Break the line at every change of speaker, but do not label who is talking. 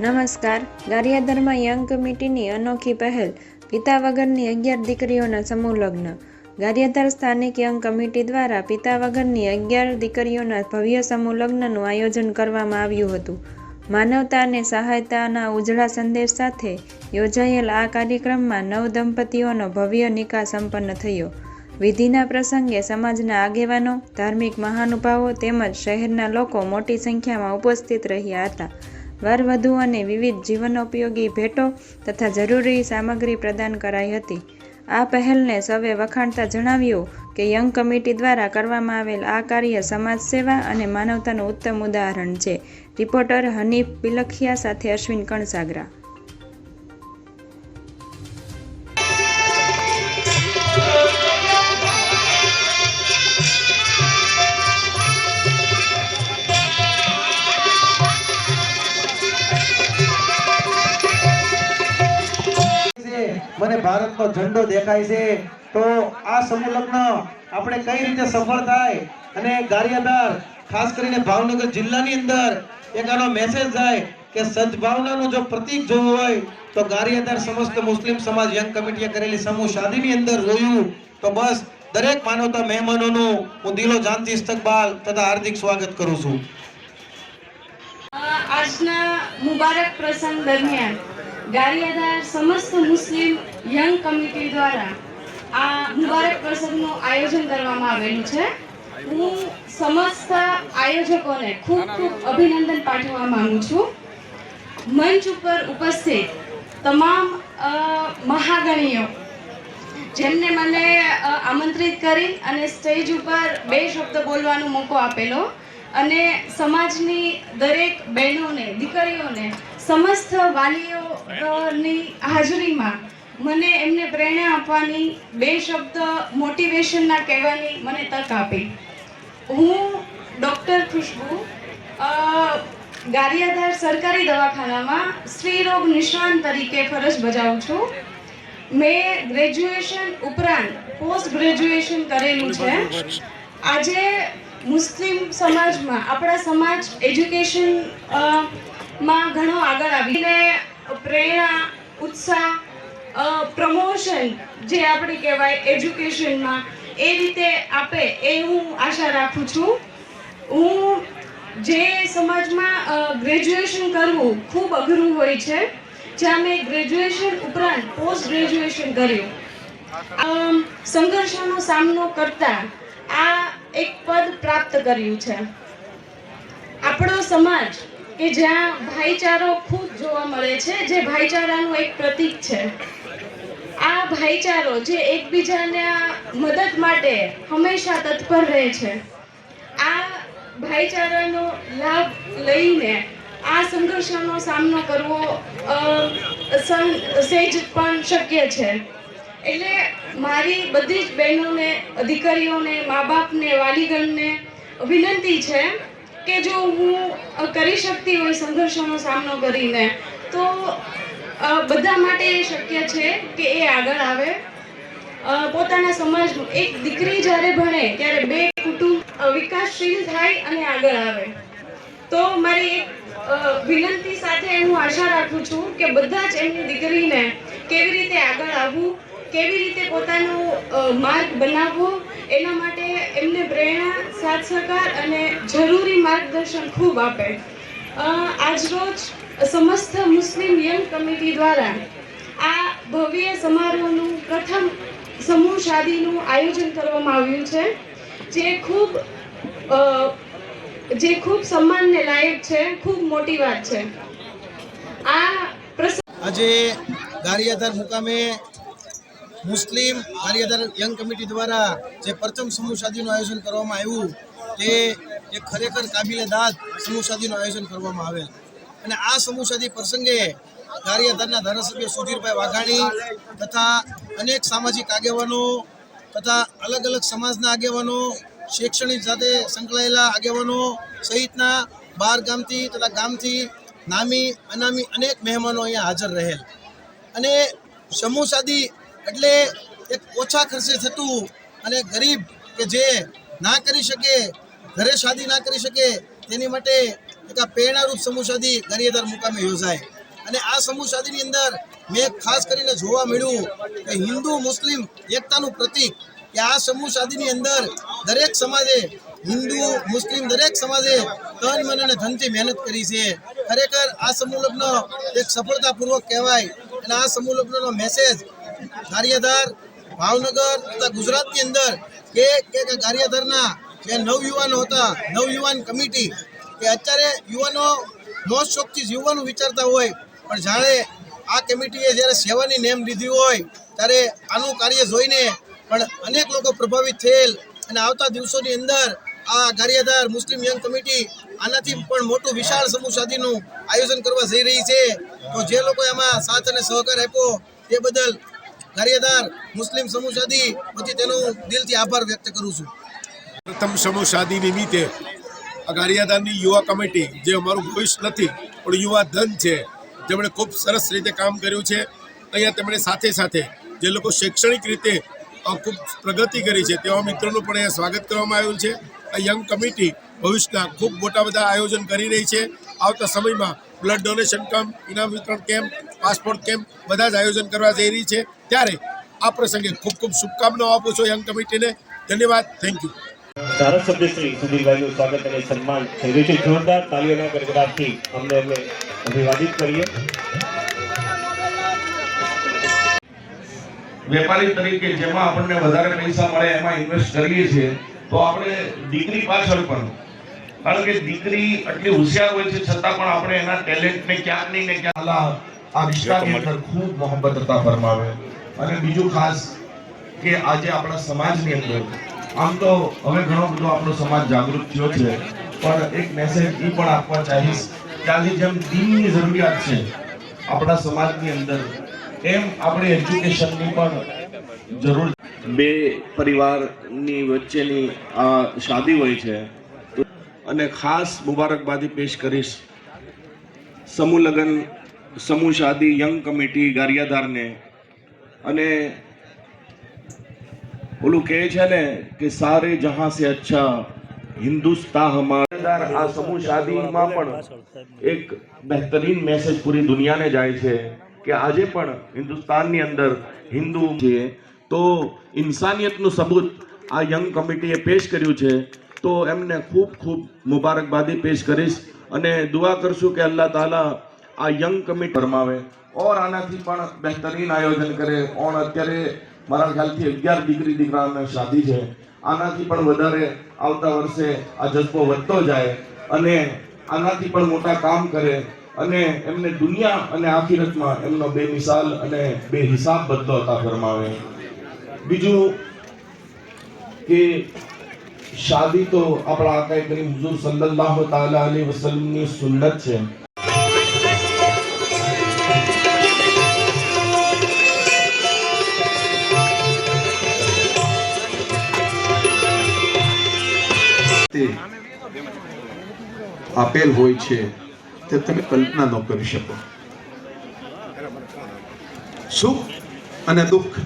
નમસ્કાર. ગારિયાદરમાં યંગ કમિટીની અનોખી પહેલ, પિતા વગરની અગિયાર દીકરીઓના સમૂહ લગ્ન. ગારિયાધાર સ્થાનિક યંગ કમિટી દ્વારા પિતા વગરની અગિયાર દીકરીઓના ભવ્ય સમૂહ લગ્નનું આયોજન કરવામાં આવ્યું હતું. માનવતા અને સહાયતાના ઉજળા સંદેશ સાથે યોજાયેલ આ કાર્યક્રમમાં નવ દંપતીઓનો ભવ્ય નિકાહ સંપન્ન થયો. વિધિના પ્રસંગે સમાજના આગેવાનો, ધાર્મિક મહાનુભાવો તેમજ શહેરના લોકો મોટી સંખ્યામાં ઉપસ્થિત રહ્યા હતા. વરવધુઓને વિવિધ જીવનોપયોગી ભેટો તથા જરૂરી સામગ્રી પ્રદાન કરાઈ હતી. આ પહેલને સૌએ વખાણતા જણાવ્યું કે યંગ કમિટી દ્વારા કરવામાં આવેલ આ કાર્ય સમાજ સેવા અને માનવતાનું ઉત્તમ ઉદાહરણ છે. રિપોર્ટર હનીફ પિલખિયા સાથે અશ્વિન કણસાગરા.
મને ભારતનો ઝંડો દેખાય છે. તો આ સમૂહ આપણે કઈ રીતે સફળ થાય? અને ગારિયાદાર ખાસ કરીને ભાવનગર જિલ્લાની અંદર એક આનો મેસેજ જાય કે સદભાવનાનું જો પ્રતીક જોવું હોય, તો ગારિયાદાર સમસ્ત મુસ્લિમ સમાજ યંગ કમિટીએ કરેલી સમૂહ શાદીની અંદર જોયું. તો બસ, દરેક માનવતા મહેમાનોનું હું દિલો જાનથી ઇસ્તકબાલ તથા હાર્દિક સ્વાગત કરું છું.
આજના મુબારક પ્રસંગ દરમિયાન ગારિયાદાર સમસ્ત મુસ્લિમ યંગ કમિટી દ્વારા આ મુબારક પ્રસંગનું આયોજન કરવામાં આવેલું છે. હું સમસ્ત આયોજકોને ખૂબ ખૂબ અભિનંદન પાઠવવા માંગુ છું. મંચ ઉપર ઉપસ્થિત તમામ મહાગણીઓ, જેમને મને આમંત્રિત કરી અને સ્ટેજ ઉપર બે શબ્દ બોલવાનો મોકો આપેલો અને સમાજની દરેક બહેનોને, દીકરીઓને સમસ્ત વાલીઓની હાજરીમાં મને એમને પ્રેરણા આપવાની બે શબ્દ મોટિવેશનના કહેવાની મને તક આપી. હું ડૉક્ટર ખુશ્બુ ગારિયાધાર સરકારી દવાખાનામાં સ્ત્રીરોગ નિષ્ણાંત તરીકે ફરજ બજાવું છું. મેં ગ્રેજ્યુએશન ઉપરાંત પોસ્ટ ગ્રેજ્યુએશન કરેલું છે. આજે મુસ્લિમ સમાજમાં આપણા સમાજ એજ્યુકેશન માં ઘણો આગળ આવીને પ્રેરણા, ઉત્સાહ પ્રમોશન જે આપણે કહેવાય એજ્યુકેશનમાં એ રીતે આપે એ હું આશા રાખું છું. હું જે સમાજમાં ગ્રેજ્યુએશન કરવું ખૂબ અઘરું હોય છે, જ્યાં મેં ગ્રેજ્યુએશન ઉપરાંત પોસ્ટ ગ્રેજ્યુએશન કર્યું સંઘર્ષોનો સામનો કરતા આ એક પદ પ્રાપ્ત કર્યું છે. આપણો સમાજ કે જ્યાં ભાઈચારો ખૂબ જોવા મળે છે, જે ભાઈચારાનું એક પ્રતીક છે. આ ભાઈચારો જે એકબીજાના મદદ માટે હંમેશા તત્પર રહે છે. આ ભાઈચારાનો લાભ લઈને આ સંઘર્ષનો સામનો કરવો સહેજ પણ શક્ય છે. એટલે મારી બધી જ બહેનોને દીકરીઓને મા બાપને, વાલીગણને વિનંતી છે કે જો હું કરી શકતી હોય, સંઘર્ષોનો સામનો કરીને. તો બધા માટે એ શક્ય છે કે એ આગળ આવે. પોતાના સમાજનું એક દીકરી જ્યારે ભણે, ત્યારે બે કુટુંબ વિકાસશીલ થાય અને આગળ આવે. તો મારી એક વિનંતી સાથે હું આશા રાખું છું કે બધા જ એમની દીકરીને કેવી રીતે આગળ આવવું, કેવી રીતે પોતાનો માર્ગ બનાવવો એના માટે એમને પ્રેરણા સાથ સહકાર અને જરૂરી માર્ગદર્શન ખૂબ આપે. આજરોજ સમસ્ત મુસ્લિમ યંગ કમિટી દ્વારા આ ભવ્ય સમારોહનું પ્રથમ સમૂહ શાદીનું આયોજન કરવામાં આવ્યું છે, જે ખૂબ જે ખૂબ સન્માનને લાયક છે, ખૂબ મોટી વાત છે. આ
આજે ગારિયાધાર મુકામે મુસ્લિમ ગારિયાધાર યંગ કમિટી દ્વારા જે પ્રથમ સમૂહ શાદીનું આયોજન કરવામાં આવ્યું, તે એક ખરેખર કાબિલે દાદ સમૂહ શાદીનું આયોજન કરવામાં આવેલ. અને આ સમૂહ શાદી પ્રસંગે ગારિયાધારના ધારાસભ્ય સુધીરભાઈ વાઘાણી તથા અનેક સામાજિક આગેવાનો તથા અલગ અલગ સમાજના આગેવાનો, શૈક્ષણિક સાથે સંકળાયેલા આગેવાનો સહિતના બાર ગામથી તથા ગામથી નામી, અનામી અનેક મહેમાનો અહીંયા હાજર રહેલ. અને સમૂહ શાદી એટલે એક ઓછા ખર્ચે થતું અને ગરીબ કે જે ના કરી શકે, ઘરે શાદી ના કરી શકે, તેની માટે એક આ પ્રેરણારૂપ સમૂહ શાદી ગારિયાધાર મુકામે યોજાય. અને આ સમૂહ શાદીની અંદર મેં ખાસ કરીને જોવા મળ્યું કે હિન્દુ, મુસ્લિમ એકતાનું પ્રતીક કે આ સમૂહ શાદીની અંદર દરેક સમાજે હિન્દુ, મુસ્લિમ દરેક સમાજે તન, મન અને ધનથી મહેનત કરી છે. ખરેખર આ સમૂહ લગ્ન એક સફળતાપૂર્વક કહેવાય અને આ સમૂહ લગ્નનો મેસેજ ગારિયાધાર ભાવનગર તથા ગુજરાતની અંદર એક એક કાર્યધારના જે નવયુવાનો હતા નવયુવાન કમિટી કે અત્યારે યુવાનો મોજ શોખથી જીવવાનું વિચારતા હોય, પણ જાણે આ કમિટીએ જ્યારે સેવાની નેમ લીધી હોય, ત્યારે આનું કાર્ય જોઈને પણ અનેક લોકો પ્રભાવિત થયેલ અને આવતા દિવસોની અંદર આ ગારિયાધાર મુસ્લિમ યંગ કમિટી આનાથી પણ મોટું વિશાળ સમૂહ શાદીનું આયોજન કરવા જઈ રહી છે. તો જે લોકો એમાં સાથ અને સહકાર આપ્યો તે બદલ ગારિયાધાર મુસ્લિમ સમૂહ સાદી પછી તેનો દિલથી આભાર વ્યક્ત કરું છું.
પ્રથમ સમૂહ સાદી નિમિત્તે આ ગારિયાધારની યુવા કમિટી, જે અમારું ભવિષ્ય નથી, પણ યુવા ધન છે, જેમણે ખૂબ સરસ રીતે કામ કર્યું છે. અહીંયા તેમણે સાથે સાથે જે લોકો શૈક્ષણિક રીતે ખૂબ પ્રગતિ કરી છે, તેવા મિત્રોનું પણ અહીંયા સ્વાગત કરવામાં આવ્યું છે. આ યંગ કમિટી ભવિષ્યના ખૂબ મોટા બધા આયોજન કરી રહી છે. આવતા સમયમાં બ્લડ ડોનેશન કેમ્પ, ઇનામ વિતરણ કેમ્પ પાસપોર્ટ કેમ્પ બધા જ આયોજન કરવા જઈ રહી છે. ત્યારે આ પ્રસંગે ખૂબ ખૂબ શુભકામનાઓ આપું છું યંગ કમિટીને. ધન્યવાદ. થેન્ક યુ
ધારાસભ્ય શ્રી સુધીરભાઈનું સ્વાગત અને સન્માન થઈ રહ્યું છે. જોરદાર તાલીઓના ગડગડાટથી અમને અમે અભિવાદિત કરીએ.
વેપારી તરીકે જેમાં આપણને વધારે પૈસા મળે એમાં ઇન્વેસ્ટ કરીએ છીએ તો આપણે દીકરી પાછળ પણ કારણ કે દીકરી આટલી હોશિયાર હોય છે છતાં પણ આપણે એના ટેલેન્ટને ક્યાંક નહીં ને ક્યાં આ વિસ્તારની અંદર ખૂબ મોહબ્બત હતા ફરમાવે. અને બીજું ખાસ કે આજે આપણા સમાજની અંદર, આમ તો હવે ઘણો બધો આપણો સમાજ જાગૃત થયો છે, પણ એક મેસેજ એ પણ આપવા ચાહીશ કે આજે જેમ દીનની જરૂરિયાત છે આપણા સમાજની અંદર, એમ આપણે એજ્યુકેશનની પણ જરૂર બે પરિવારની વચ્ચેની આ શાદી હોય છે. અને ખાસ મુબારકબાદી પેશ કરીશ. સમૂહ લગ્ન સમૂહ શાદી યંગ કમિટી ગારિયાધારને. અને ઓલું કહે છે ને કે સારે જહાં સે અચ્છા હિન્દુસ્તા હમારા. આ સમૂહ શાદીમાં પણ એક બહેતરીન મેસેજ પૂરી દુનિયાને જાય છે કે આજે પણ હિન્દુસ્તાનની અંદર હિન્દુ છે. તો ઇન્સાનિયતનું સબૂત આ યંગ કમિટીએ પેશ કર્યું છે. તો એમને ખૂબ ખૂબ મુબારકબાદી પેશ કરીશ અને દુઆ કરશું કે અલ્લાહ તાલા આ યંગ કમિટી ફરમાવે ઓર આનાથી પણ બહેતરીન આયોજન કરે. ઓર અત્યારે મારા ખ્યાલથી અગિયાર દીકરી દીકરાને શાદી છે. આનાથી પણ વધારે આવતા વર્ષે આ જજ્બો વધતો જાય અને આનાથી પણ મોટા કામ કરે અને એમને દુનિયા અને આખિરતમાં એમનો બે મિસાલ અને બે હિસાબ બદલો હતા ફરમાવે. બીજું કે શાદી તો આપણા આકાએ કરીમ હુઝુર સલ્લલ્લાહુ તાલા અલી વસલ્લમની સુન્નત છે.
આપેલ હોય છે તે તમે કલ્પના ન કરી શકો. સુખ અને દુઃખ